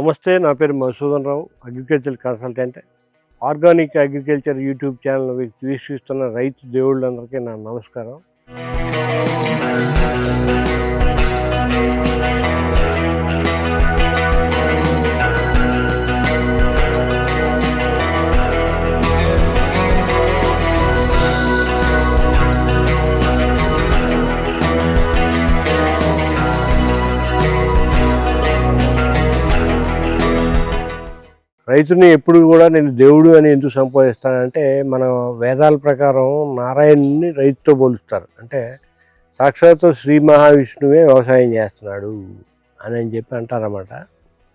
నమస్తే నా పేరు Madhusudan Rao agriculture consultant organic agriculture YouTube channel we- వీక్షిస్తున్న రైతు దేవుళ్ళందరికీ నా నమస్కారం. రైతుని ఎప్పుడు కూడా నేను దేవుడు అని ఎందుకు సంపాదిస్తానంటే మన వేదాల ప్రకారం నారాయణుని రైతుతో పోలుస్తారు. అంటే సాక్షాత్ శ్రీ మహావిష్ణువే వ్యవసాయం చేస్తున్నాడు అని అని చెప్పి అంటారన్నమాట.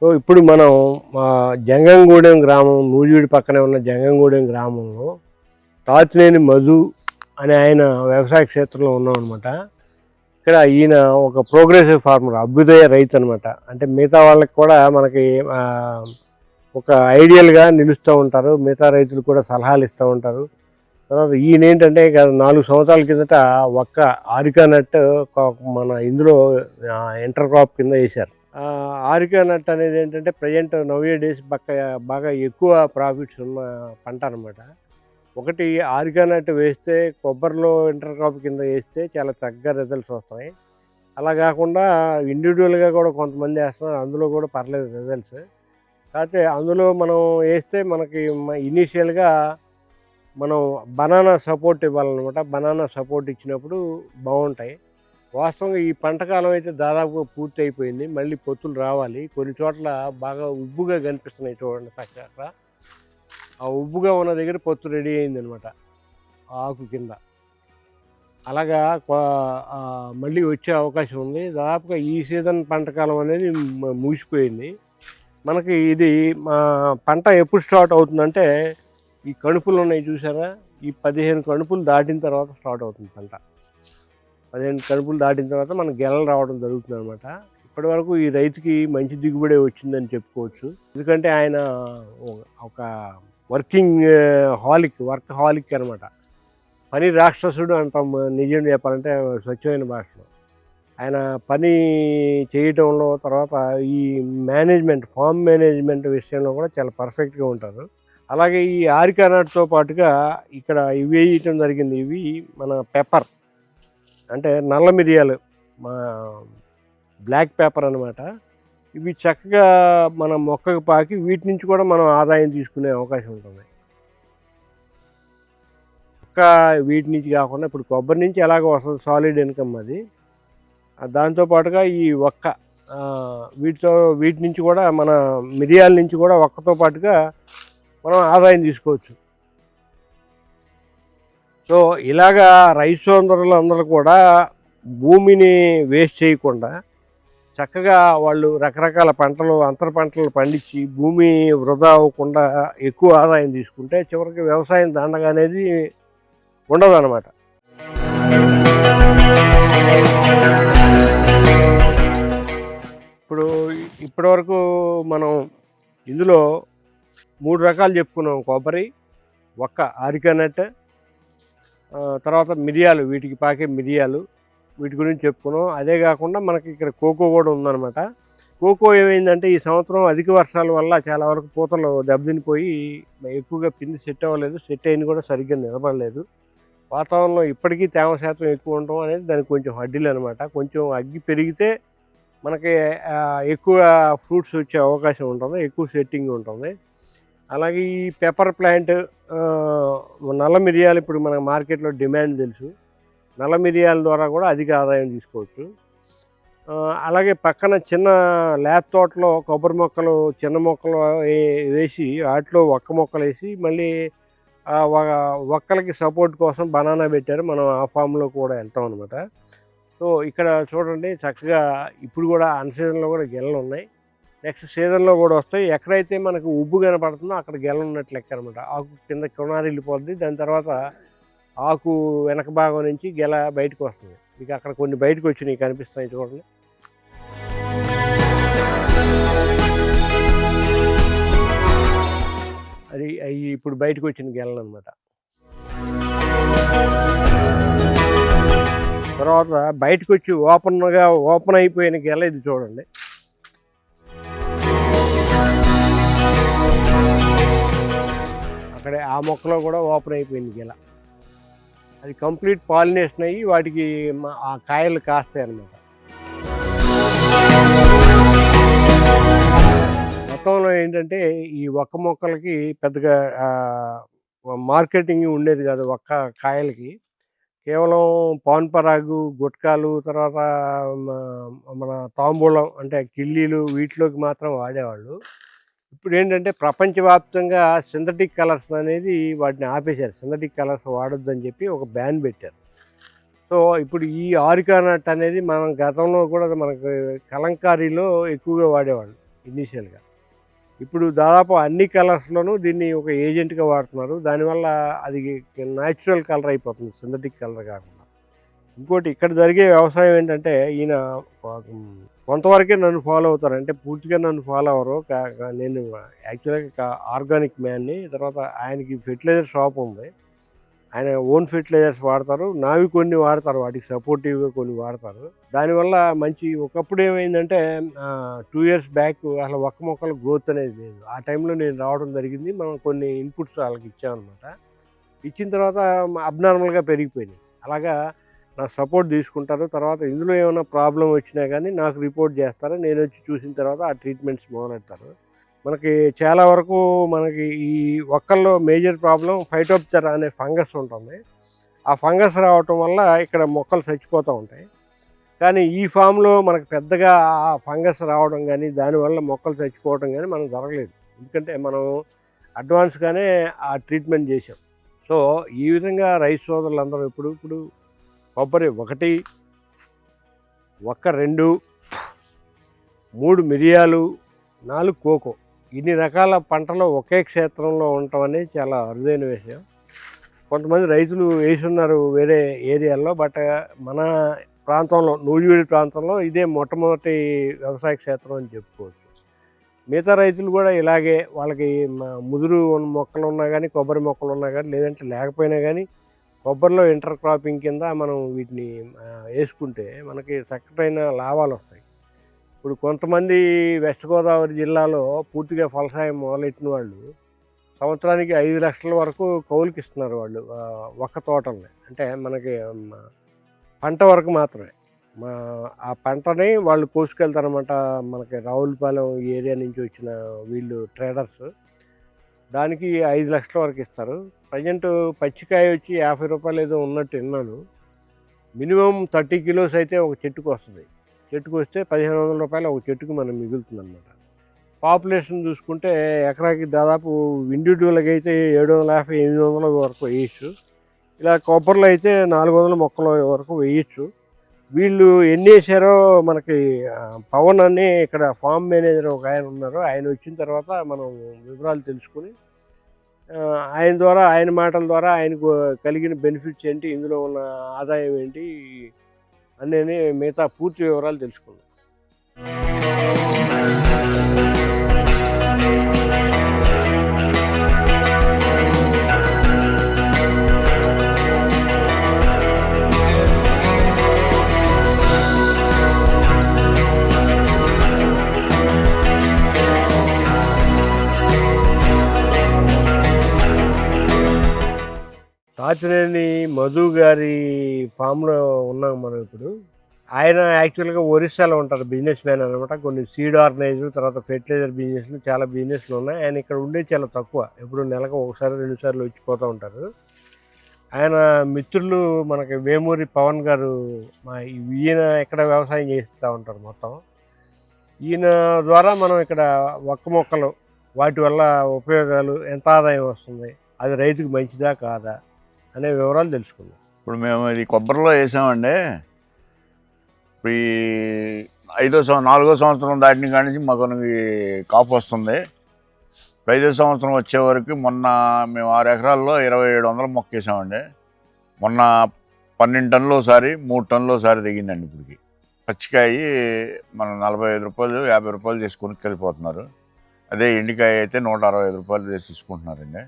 సో ఇప్పుడు మనం మా జంగంగూడెం గ్రామం నూజివీడి పక్కనే ఉన్న జంగంగూడెం గ్రామంలో తాతినేని మధు అనే ఆయన వ్యవసాయ క్షేత్రంలో ఉన్నాం అనమాట ఇక్కడ ఈయన ఒక ప్రోగ్రెసివ్ ఫార్మర్ అభ్యుదయ రైతు అనమాట అంటే మిగతా వాళ్ళకి కూడా మనకి ఒక ఐడియల్గా నిలుస్తూ ఉంటారు. మిగతా రైతులు కూడా సలహాలు ఇస్తూ ఉంటారు. తర్వాత ఈయన ఏంటంటే నాలుగు సంవత్సరాల కిందట ఒక్క ఆరికా నట్ మన ఇందులో ఇంటర్ క్రాప్ కింద వేశారు. ఆరికా నట్ అనేది ఏంటంటే ప్రజెంట్ నవ్య డేస్ బక్క బాగా ఎక్కువ ప్రాఫిట్స్ ఉన్న పంట అనమాట ఒకటి ఆరికా నట్ వేస్తే కొబ్బరిలో ఇంటర్ క్రాప్ కింద వేస్తే చాలా చక్కగా రిజల్ట్స్ వస్తాయి. అలా కాకుండా ఇండివిజువల్గా కూడా కొంతమంది వేస్తున్నారు. అందులో కూడా పర్లేదు రిజల్ట్స్ కాకపోతే అందులో మనం వేస్తే మనకి ఇనీషియల్గా మనం బనానా సపోర్ట్ ఇవ్వాలన్నమాట. బనానా సపోర్ట్ ఇచ్చినప్పుడు బాగుంటాయి. వాస్తవంగా ఈ పంటకాలం అయితే దాదాపుగా పూర్తి అయిపోయింది మళ్ళీ పొత్తులు రావాలి. కొన్ని చోట్ల బాగా ఉబ్బుగా కనిపిస్తున్నాయి చూడండి చక్కగా ఆ ఉబ్బుగా ఉన్న దగ్గర పొత్తు రెడీ అయింది అనమాట ఆకు కింద. అలాగా మళ్ళీ వచ్చే అవకాశం ఉంది. దాదాపుగా ఈ సీజన్ పంటకాలం అనేది ముగిసిపోయింది. మనకి ఇది మా పంట ఎప్పుడు స్టార్ట్ అవుతుందంటే ఈ కణుపులు ఉన్నాయి చూసారా? ఈ పదిహేను కణుపులు దాటిన తర్వాత స్టార్ట్ అవుతుంది పంట. పదిహేను కణుపులు దాటిన తర్వాత మనకు గెలలు రావడం జరుగుతుంది అనమాట ఇప్పటి వరకు ఈ రైతుకి మంచి దిగుబడి వచ్చిందని చెప్పుకోవచ్చు. ఎందుకంటే ఆయన ఒక- ఒక వర్కింగ్ హాలిక్ వర్క్ హాలిక్ అనమాట పని రాక్షసుడు అంటాం నిజం చెప్పాలంటే స్వచ్ఛమైన భాషలో. ఆయన పని చేయటంలో తర్వాత ఈ మేనేజ్మెంట్ ఫామ్ మేనేజ్మెంట్ విషయంలో కూడా చాలా పర్ఫెక్ట్గా ఉంటారు. అలాగే ఈ ఆరికానాట్తో పాటుగా ఇక్కడ ఇవి వేయటం జరిగింది. ఇవి మన పెప్పర్ అంటే నల్ల మిరియాలు మా బ్లాక్ పేపర్ అనమాట ఇవి చక్కగా మన మొక్కకు పాకి వీటి నుంచి కూడా మనం ఆదాయం తీసుకునే అవకాశం ఉంటుంది. ఒక్క వీటి నుంచి కాకుండా ఇప్పుడు కొబ్బరి నుంచి ఎలాగో వస్తుంది సాలిడ్ ఇన్కమ్ అది. దాంతోపాటుగా దాంతో పాటుగా ఈ ఒక్క వీటితో వీటి నుంచి కూడా మన మిరియాల నుంచి కూడా ఒక్కతో పాటుగా మనం ఆదాయం తీసుకోవచ్చు. సో ఇలాగా రైతు సోదరులు అందరూ కూడా భూమిని వేస్ట్ చేయకుండా చక్కగా వాళ్ళు రకరకాల పంటలు అంతర పంటలు పండించి భూమి వృధా అవ్వకుండా ఎక్కువ ఆదాయం తీసుకుంటే చివరికి వ్యవసాయం దండగా అనేది ఉండదు ఇప్పటివరకు మనం ఇందులో మూడు రకాలు చెప్పుకున్నాం. కొబ్బరి ఒక్క ఆరికానట్ తర్వాత మిరియాలు వీటికి పాకే మిరియాలు వీటి గురించి చెప్పుకున్నాం. అదే కాకుండా మనకి ఇక్కడ కోకో కూడా ఉందన్నమాట. కోకో ఏమైందంటే ఈ సంవత్సరం అధిక వర్షాల వల్ల చాలా వరకు పూతలు దెబ్బతినిపోయి ఎక్కువగా పిండి సెట్ అవ్వలేదు. సెట్ అయింది కూడా సరిగ్గా నిలబడలేదు. వాతావరణంలో ఇప్పటికీ తేమ శాతం ఎక్కువ ఉండడం అనేది దానికి కొంచెం అడ్డీలు అనమాట కొంచెం అగ్గి పెరిగితే మనకి ఎక్కువ ఫ్రూట్స్ వచ్చే అవకాశం ఉంటుంది ఎక్కువ సెట్టింగ్ ఉంటుంది. అలాగే ఈ పెప్పర్ ప్లాంట్ నల్ల మిరియాలు ఇప్పుడు మన మార్కెట్లో డిమాండ్ తెలుసు. నల్ల మిరియాల ద్వారా కూడా అధిక ఆదాయం తీసుకోవచ్చు. అలాగే పక్కన చిన్న లేత తోటలో కొబ్బరి మొక్కలు చిన్న మొక్కలు వేసి వాటిలో ఒక్క మొక్కలు వేసి మళ్ళీ ఒక్కలకి సపోర్ట్ కోసం బనానా పెట్టారు. మనం ఆ ఫామ్లో కూడా వెళ్తాం అనమాట సో ఇక్కడ చూడండి చక్కగా ఇప్పుడు కూడా అన్ సీజన్లో కూడా గెలలు ఉన్నాయి. నెక్స్ట్ సీజన్లో కూడా వస్తాయి. ఎక్కడైతే మనకు ఉబ్బు కనపడుతుందో అక్కడ గెల ఉన్నట్లు లెక్క అనమాట ఆకు కింద కొనారి వెళ్ళిపోద్ది దాని తర్వాత ఆకు వెనక భాగం నుంచి గెల బయటకు వస్తుంది. ఇక అక్కడ కొన్ని బయటకు వచ్చినాయి కనిపిస్తున్నాయి చూడండి. అది అవి ఇప్పుడు బయటకు వచ్చిన గెలలు అనమాట తర్వాత బయటకు వచ్చి ఓపెన్గా ఓపెన్ అయిపోయిన గెల ఇది చూడండి. అక్కడ ఆ మొక్కలో కూడా ఓపెన్ అయిపోయింది గెల. అది కంప్లీట్ పాలినేషన్ అయ్యి వాటికి ఆ కాయలు కాస్తాయి అన్నమాట. మొత్తంలో ఏంటంటే ఈ ఒక్క మొక్కలకి పెద్దగా మార్కెటింగ్ ఉండేది కాదు ఒక్క కాయలకి. కేవలం పాన్ పరాగు గుట్కాలు తర్వాత మన తాంబూలం అంటే కిళ్ళీలు వీటిలోకి మాత్రం వాడేవాళ్ళు. ఇప్పుడు ఏంటంటే ప్రపంచవ్యాప్తంగా సింథటిక్ కలర్స్ అనేది వాటిని ఆపేశారు. సింథటిక్ కలర్స్ వాడొద్దని చెప్పి ఒక బ్యాన్ పెట్టారు. సో ఇప్పుడు ఈ ఆరికా నట్ అనేది మనం గతంలో కూడా మనకు కలంకారీలో ఎక్కువగా వాడేవాళ్ళు ఇనీషియల్గా. ఇప్పుడు దాదాపు అన్ని కలర్స్లోనూ దీన్ని ఒక ఏజెంట్గా వాడుతున్నారు. దానివల్ల అది న్యాచురల్ కలర్ అయిపోతుంది సింథటిక్ కలర్ కాకుండా. ఇంకోటి ఇక్కడ జరిగే వ్యవసాయం ఏంటంటే ఈయన కొంతవరకే నన్ను ఫాలో అవుతారు. అంటే పూర్తిగా నన్ను ఫాలో అవ్వరు నేను యాక్చువల్గా ఆర్గానిక్ మ్యాన్ని తర్వాత ఆయనకి ఫెర్టిలైజర్ షాప్ ఉంది. ఆయన ఓన్ ఫెర్టిలైజర్స్ వాడతారు. నావి కొన్ని వాడతారు. వాటికి సపోర్టివ్గా కొన్ని వాడతారు. దానివల్ల మంచి ఒకప్పుడు ఏమైందంటే టూ ఇయర్స్ బ్యాక్ అసలు ఒక్క మొక్కల గ్రోత్ అనేది లేదు. ఆ టైంలో నేను రావడం జరిగింది. మనం కొన్ని ఇన్పుట్స్ వాళ్ళకి ఇచ్చామన్నమాట. ఇచ్చిన తర్వాత అబ్నార్మల్గా పెరిగిపోయినాయి. అలాగా నా సపోర్ట్ తీసుకుంటారు. తర్వాత ఇందులో ఏమైనా ప్రాబ్లం వచ్చినా కానీ నాకు రిపోర్ట్ చేస్తారు. నేను వచ్చి చూసిన తర్వాత ఆ ట్రీట్మెంట్స్ మొదలెడతారు. మనకి చాలా వరకు మనకి ఈ ఒక్కల్లో మేజర్ ప్రాబ్లం ఫైటోప్తెరా అనే ఫంగస్ ఉంటుంది. ఆ ఫంగస్ రావటం వల్ల ఇక్కడ మొక్కలు చచ్చిపోతూ ఉంటాయి. కానీ ఈ ఫామ్లో మనకు పెద్దగా ఆ ఫంగస్ రావడం కానీ దానివల్ల మొక్కలు చచ్చిపోవడం కానీ మనం జరగలేదు. ఎందుకంటే మనం అడ్వాన్స్గానే ఆ ట్రీట్మెంట్ చేసాం సో ఈ విధంగా రైస్ సోదరులందరూ ఇప్పుడు ఇప్పుడు కొబ్బరి ఒకటి ఒక్క రెండు మూడు మిరియాలు నాలుగు కోకో ఇన్ని రకాల పంటలు ఒకే క్షేత్రంలో ఉండటం అనేది చాలా అరుదైన విషయం. కొంతమంది రైతులు వేసున్నారు వేరే ఏరియాల్లో బట్ మన ప్రాంతంలో నూజివీడి ప్రాంతంలో ఇదే మొట్టమొదటి వ్యవసాయ క్షేత్రం అని చెప్పుకోవచ్చు. మిగతా రైతులు కూడా ఇలాగే వాళ్ళకి ముదురు ఉన్న మొక్కలు ఉన్నా కానీ కొబ్బరి మొక్కలు ఉన్నా కానీ లేదంటే లేకపోయినా కానీ కొబ్బరిలో ఇంటర్ క్రాపింగ్ కింద మనం వీటిని వేసుకుంటే మనకి చక్కటైన లాభాలు వస్తాయి. ఇప్పుడు కొంతమంది వెస్ట్ గోదావరి జిల్లాలో పూర్తిగా ఫలసాయం మొదలెట్టిన వాళ్ళు సంవత్సరానికి ఐదు లక్షల వరకు కౌలుకి ఇస్తున్నారు వాళ్ళు ఒక్క తోటల్ని. అంటే మనకి పంట వరకు మాత్రమే. మా ఆ పంటని వాళ్ళు కోసుకెళ్తారనమాట మనకి రావులపాలెం ఈ ఏరియా నుంచి వచ్చిన వీళ్ళు ట్రేడర్స్. దానికి ఐదు లక్షల వరకు ఇస్తారు. ప్రజెంట్ పచ్చికాయ వచ్చి యాభై రూపాయలు ఏదో ఉన్నట్టు విన్నాను. మినిమం థర్టీ కిలోస్ అయితే ఒక చెట్టుకు వస్తుంది. చెట్టుకు వస్తే పదిహేను వందల రూపాయలు ఒక చెట్టుకు మనం మిగులుతుంది అనమాట పాపులేషన్ చూసుకుంటే ఎకరాకి దాదాపు ఇండివిజువల్గా అయితే ఏడు వందల యాభై ఎనిమిది వందల వరకు వేయచ్చు. ఇలా కొబ్బరిలో అయితే నాలుగు వందల మొక్కల వరకు వేయచ్చు. వీళ్ళు ఎన్ని వేసారో మనకి పవన్ అని ఇక్కడ ఫామ్ మేనేజర్ ఒక ఆయన ఉన్నారు. ఆయన వచ్చిన తర్వాత మనం వివరాలు తెలుసుకుని ఆయన ద్వారా ఆయన మాటల ద్వారా ఆయనకు కలిగిన బెనిఫిట్స్ ఏంటి ఇందులో ఉన్న ఆదాయం ఏంటి అని మిగతా పూర్తి వివరాలు తెలుసుకుందాం. ఆతినేని మధు గారి ఫామ్లో ఉన్నాం మనం ఇప్పుడు. ఆయన యాక్చువల్గా ఒరిస్సాలో ఉంటారు బిజినెస్ మ్యాన్ అనమాట కొన్ని సీడ్ ఆర్గనైజ్ తర్వాత ఫెర్టిలైజర్ బిజినెస్లు చాలా బిజినెస్లు ఉన్నాయి. ఆయన ఇక్కడ ఉండే చాలా తక్కువ. ఎప్పుడు నెలకు ఒకసారి రెండు సార్లు వచ్చిపోతూ ఉంటారు. ఆయన మిత్రులు మనకి వేమూరి పవన్ గారు మా ఈయన ఇక్కడ వ్యవసాయం చేస్తూ ఉంటారు మొత్తం. ఈయన ద్వారా మనం ఇక్కడ ఒక్క మొక్కలు వాటి వల్ల ఉపయోగాలు ఎంత ఆదాయం వస్తుంది అది రైతుకు మంచిదా కాదా? అనే వివరాలు తెలుసుకుందాం. ఇప్పుడు మేము ఇది కొబ్బరిలో వేసామండి. ఇప్పుడు ఈ ఐదో సంవత్సరం నాలుగో సంవత్సరం దాటిన కాడి నుంచి మాకు కాపు వస్తుంది. ఐదో సంవత్సరం వచ్చే వరకు మొన్న మేము ఆరు ఎకరాల్లో ఇరవై ఏడు వందల మొక్క వేసామండి. మొన్న పన్నెండు టన్నులు ఒకసారి మూడు టన్నులు ఒకసారి దిగిందండి ఇప్పటికి. పచ్చికాయ మనం నలభై ఐదు రూపాయలు యాభై రూపాయలు చేసి కొనుక్కెళ్ళిపోతున్నారు అదే ఎండికాయ అయితే నూట అరవై ఐదు రూపాయలు తీసుకుంటున్నారండి.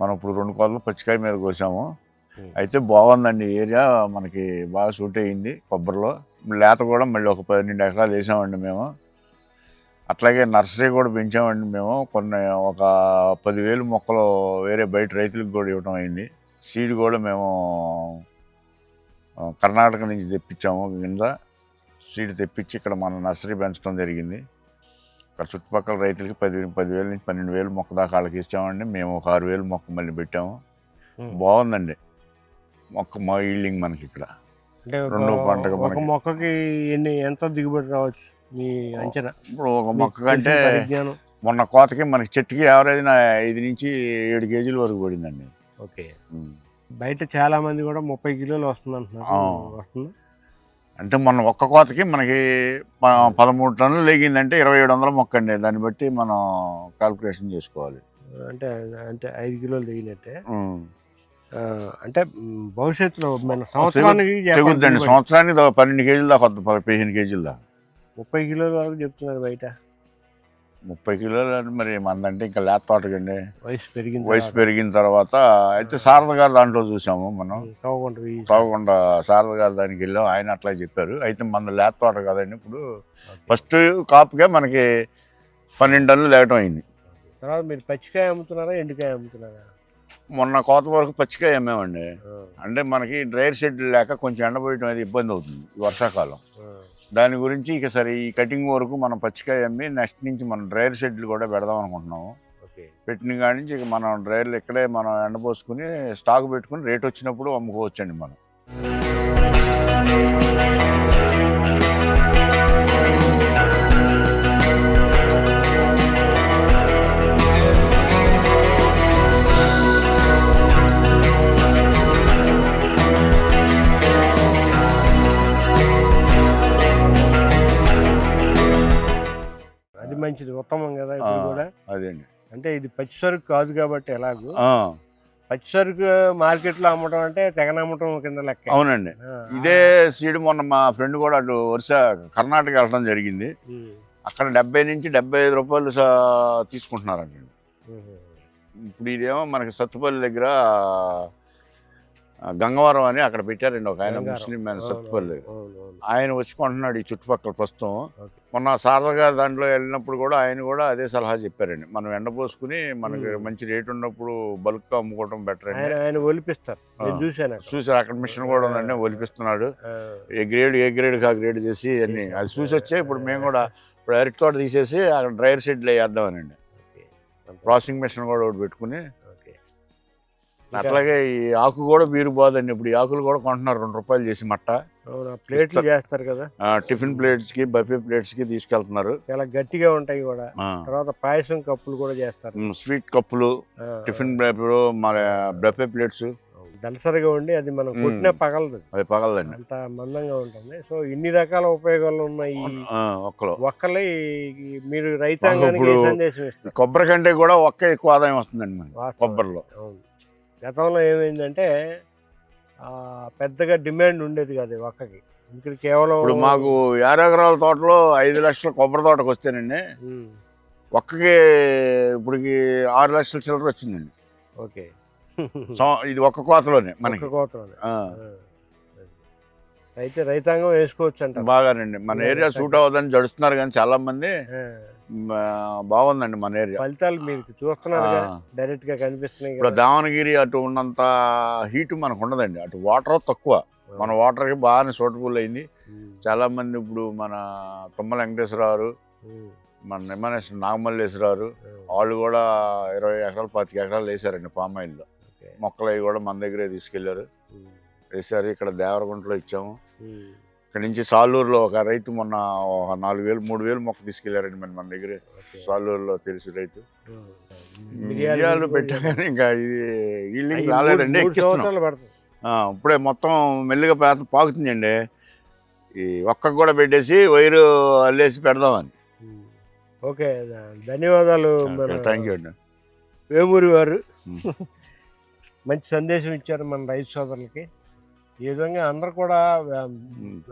మనం ఇప్పుడు రెండు కోతలు పచ్చికాయ మీద కోసాము. అయితే బాగుందండి. ఏరియా మనకి బాగా సూట్ అయ్యింది కొబ్బరిలో. లేత కూడా మళ్ళీ ఒక పన్నెండు ఎకరాలు వేసామండి మేము. అట్లాగే నర్సరీ కూడా పెంచామండి మేము. కొన్ని ఒక పదివేలు మొక్కలు వేరే బయట రైతులకు కూడా ఇవ్వడం అయింది. సీడ్ కూడా మేము కర్ణాటక నుంచి తెప్పించాము. కింద సీడ్ తెప్పించి ఇక్కడ మన నర్సరీ పెంచడం జరిగింది. ఇక్కడ చుట్టుపక్కల రైతులకి పది పదివేల నుంచి పన్నెండు వేలు మొక్క దాకా వాళ్ళకి ఇచ్చామండి. మేము ఒక ఆరు వేలు మొక్క మళ్ళీ పెట్టాము. బాగుందండి. మొక్క మా ఈల్డింగ్ మనకి ఇక్కడ. రెండో ఒక మనకి. మొక్కకి ఎన్ని ఎంత దిగుబడి రావచ్చు మీ అంచనా? ఇప్పుడు ఒక మీకు మొక్క కంటే మొన్న కోతకి మనకి చెట్టుకి యావరేజ్ ఐదు నుంచి ఏడు కేజీల వరకు పడిందండి. ఓకే. బయట చాలా మంది కూడా ముప్పై కిలోలు వస్తుంది అంటున్నారు. వస్తుంది? అంటే మొన్న ఒక్క కోతకి మనకి పదమూడు టన్నులు లేగిందంటే ఇరవై ఏడు వందల మొక్క అండి. దాన్ని బట్టి మనం కాల్కులేషన్ చేసుకోవాలి. అంటే అంటే ఐదు కిలోలు దిగినట్టే. ఆ, అంటే భవిష్యత్తులో మన సంవత్సరానికి తెగుద్దండి. సంవత్సరానికి పన్నెండు కేజీల దాకా పదిహేను కేజీల దాకా. ముప్పై కిలోల వరకు చెప్తున్నారు బయట. ముప్పై కిలోలు అంటే మరి మనదంటే ఇంకా లేత తోటకండి వయసు పెరిగింది వయసు పెరిగిన తర్వాత అయితే శారద గారు దాంట్లో చూసాము మనం. తాగకుండా శారద గారు దానికి వెళ్ళాం. ఆయన అట్లా చెప్పారు. అయితే మన లేత తోట కదండి ఇప్పుడు. ఫస్ట్ కాపుకే మనకి పన్నెండు టన్నులు లేకటం అయింది. తర్వాత మీరు పచ్చికాయ అమ్ముతున్నారా ఎండుకాయ అమ్ముతున్నారా? మొన్న కోత వరకు పచ్చికాయ అమ్మామండి ఆ, అంటే మనకి డ్రైర్ షెడ్ లేక కొంచెం ఎండబోయటం అనేది ఇబ్బంది అవుతుంది ఈ వర్షాకాలం. దాని గురించి ఇక సరే ఈ కటింగ్ వరకు మనం పచ్చికాయ అమ్మి నెక్స్ట్ నుంచి మనం డ్రైర్ షెడ్లు కూడా పెడదాం అనుకుంటున్నాము. పెట్టిన కాడి నుంచి ఇక మనం డ్రైర్లు ఇక్కడే మనం ఎండపోసుకుని స్టాక్ పెట్టుకుని రేట్ వచ్చినప్పుడు అమ్ముకోవచ్చండి మనం. మంచిది ఉత్తమం కదా ఇప్పుడు. కూడా. అదేండి అంటే ఇది పచ్చి సరుకు కాదు కాబట్టి ఎలాగూ. పచ్చి సరుకు మార్కెట్లో అమ్మటం అంటే తెగనమ్మటం కింద లెక్క. అవునండి. ఇదే సీడ్ మొన్న మా ఫ్రెండ్ కూడా అటు వరుస కర్ణాటక వెళ్ళడం జరిగింది. అక్కడ డెబ్బై నుంచి డెబ్బై ఐదు రూపాయలు తీసుకుంటున్నారండి. ఇప్పుడు ఇదేమో మనకి సత్తుపల్లి దగ్గర గంగవరం అని అక్కడ పెట్టారండి ఒక ఆయన. ముస్లిం ఆయన అవును, అవును. ఆయన వచ్చి కొంటున్నాడు ఈ చుట్టుపక్కల ప్రస్తుతం. మొన్న శారద గారు దాంట్లో వెళ్ళినప్పుడు కూడా ఆయన కూడా అదే సలహా చెప్పారండి మనం ఎండపోసుకుని మనకి. మంచి రేట్ ఉన్నప్పుడు బల్క్ అమ్ముకోవడం బెటర్ అండి ఆయన ఒలిపిస్తారు ఆ. చూశాను. చూసారు అక్కడ మిషన్ కూడా ఉందండి ఒలిపిస్తున్నాడు ఆ, ఏ గ్రేడ్ ఏ గ్రేడ్ కా గ్రేడ్ చేసి అన్ని అది చూసి వచ్చే ఇప్పుడు మేము కూడా ఇప్పుడు అరటి తోట తీసేసి అక్కడ డ్రైర్ షెడ్లు వేద్దామనండి. ప్రాసెసింగ్ మిషన్ కూడా ఒకటి పెట్టుకుని అట్లాగే ఈ ఆకు కూడా బీరు బాదండి. ఇప్పుడు ఈ ఆకులు కూడా కొంటున్నారు. రెండు రూపాయలు చేసి మట్ట. ప్లేట్లు చేస్తారు కదా? ఆ, టిఫిన్ ప్లేట్స్కి బఫే ప్లేట్స్కి తీసుకెళ్తున్నారు. చాలా గట్టిగా ఉంటాయి కూడా. తర్వాత పాయసం కప్పులు కూడా చేస్తారు. స్వీట్ కప్పులు టిఫిన్ మన బఫే ప్లేట్స్. దలసరిగా ఉండి అది మనం కొట్టిన. పగలదు. అది పగలదండి. అంత మందంగా ఉంటుంది. సో ఇన్ని రకాల ఉపయోగాలు ఉన్నాయి. ఒక్కలో. ఒక్కలే మీరు రైతాంగానికి సందేశం ఇస్తారు? కొబ్బరి కంటే కూడా ఒక్క ఎక్కువ ఆదాయం వస్తుందండి. కొబ్బరిలో. గతంలో ఏమైందంటే పెద్దగా డిమాండ్ ఉండేది కాదు ఒక్కకి ఇక్కడ కేవలం ఇప్పుడు మాకు యాభై ఎకరాల తోటలో ఐదు లక్షల కొబ్బరి తోటకు వస్తేనండి ఒక్కకి ఇప్పటికి ఆరు లక్షల చిల్లర వచ్చిందండి. ఓకే. సం- ఇది ఒక్క కోతలోనే మనకి. కోతలోనే. అయితే రైతాంగం వేసుకోవచ్చు అంట బాగానండి. మన ఏరియా సూట్ అవ్వదని జడుస్తున్నారు కానీ చాలా మంది బాగుందండి మన ఏరియా. ఫలితాలు మీరు చూస్తున్నారు. డైరెక్ట్గా కనిపిస్తున్నాయి ఇప్పుడు కదా. దావణగిరి అటు ఉన్నంత హీట్ మనకు ఉండదండి అటు వాటర్ తక్కువ. మన వాటర్కి బాగానే సూటబుల్ అయింది. చాలా మంది ఇప్పుడు మన తుమ్మల వెంకటేశ్వరరావు మన నిమ్మనేశ్వర నాగమల్లేశ్వరరావు వాళ్ళు కూడా ఇరవై ఎకరాలు పాతిక ఎకరాలు వేసారండి పామ్ ఆయిల్లో. మొక్కలు అవి కూడా మన దగ్గరే తీసుకెళ్ళారు. వేసారు. ఇక్కడ దేవరగుంటలో ఇచ్చాము. ఇక్కడ నుంచి సాలూరులో ఒక రైతు మొన్న ఒక నాలుగు వేలు మూడు వేలు మొక్క తీసుకెళ్ళారండి మన మన దగ్గరే. సాలూరులో తెలిసి రైతు. మిరియాలు కూడా పెట్టా కానీ ఇంకా ఇది ఈల్డింగ్ రాలేదండి ఎక్కిస్తున్నాం. ఇప్పుడే మొత్తం మెల్లిగా పాకుతుందండి. ఈ ఒక్కకు కూడా పెట్టేసి వైరు అల్లేసి పెడదామని. ఓకే ధన్యవాదాలు థ్యాంక్ యూ అండి. వేమూరి వారు ఉమ్. మంచి సందేశం ఇచ్చారు మన రైతు సోదరులకి. ఈ విధంగా అందరు కూడా.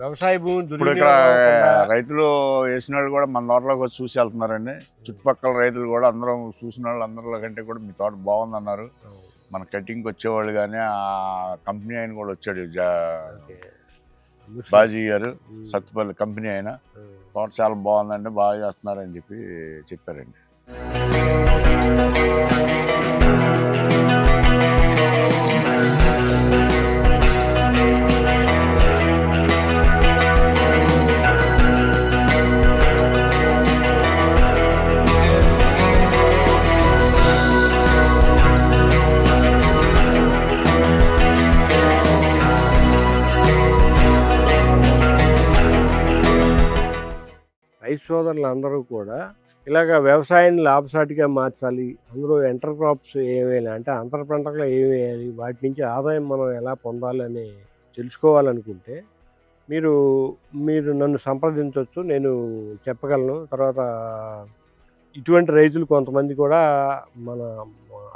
వ్యవసాయ భూమి ఇప్పుడు ఇక్కడ రైతులు వేసిన వాళ్ళు కూడా మన తోటలోకి వచ్చి చూసి వెళ్తున్నారండి చుట్టుపక్కల రైతులు కూడా అందరం చూసిన వాళ్ళు అందరిలో కంటే కూడా మీ తోట బాగుందన్నారు మన కటింగ్కి వచ్చేవాళ్ళు కానీ ఆ కంపెనీ ఆయన కూడా వచ్చాడు. బాజీ గారు. సత్తుపల్లి కంపెనీ ఆయన. తోట చాలా బాగుందండి బాగా చేస్తున్నారని చెప్పి చెప్పారండి సోదరులు అందరూ కూడా ఇలాగ వ్యవసాయాన్ని లాభసాటిగా మార్చాలి అందులో ఎంటర్ క్రాప్స్ ఏమేయాలి అంటే అంతర పంటలు వాటి నుంచి ఆదాయం మనం ఎలా పొందాలని తెలుసుకోవాలనుకుంటే మీరు మీరు నన్ను సంప్రదించవచ్చు నేను చెప్పగలను. తర్వాత ఇటువంటి రైతులు కొంతమంది కూడా మన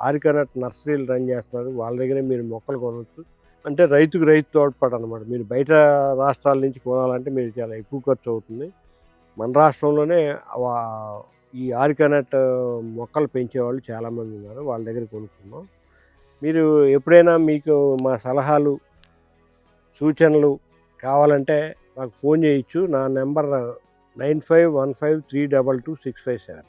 ఆరికనట్ నర్సరీలు రన్ చేస్తున్నారు. వాళ్ళ దగ్గరే మీరు మొక్కలు కొనవచ్చు. అంటే రైతుకు రైతు తోడ్పాటు అనమాట మీరు బయట రాష్ట్రాల నుంచి కొనాలంటే మీరు చాలా ఎక్కువ ఖర్చు అవుతుంది. మన రాష్ట్రంలోనే ఈ ఆరికనట్ మొక్కలు పెంచేవాళ్ళు చాలామంది ఉన్నారు. వాళ్ళ దగ్గర కొనుక్కున్నాం మీరు ఎప్పుడైనా మీకు మా సలహాలు సూచనలు కావాలంటే నాకు ఫోన్ చేయొచ్చు. నా number nine five one five three double two six five seven.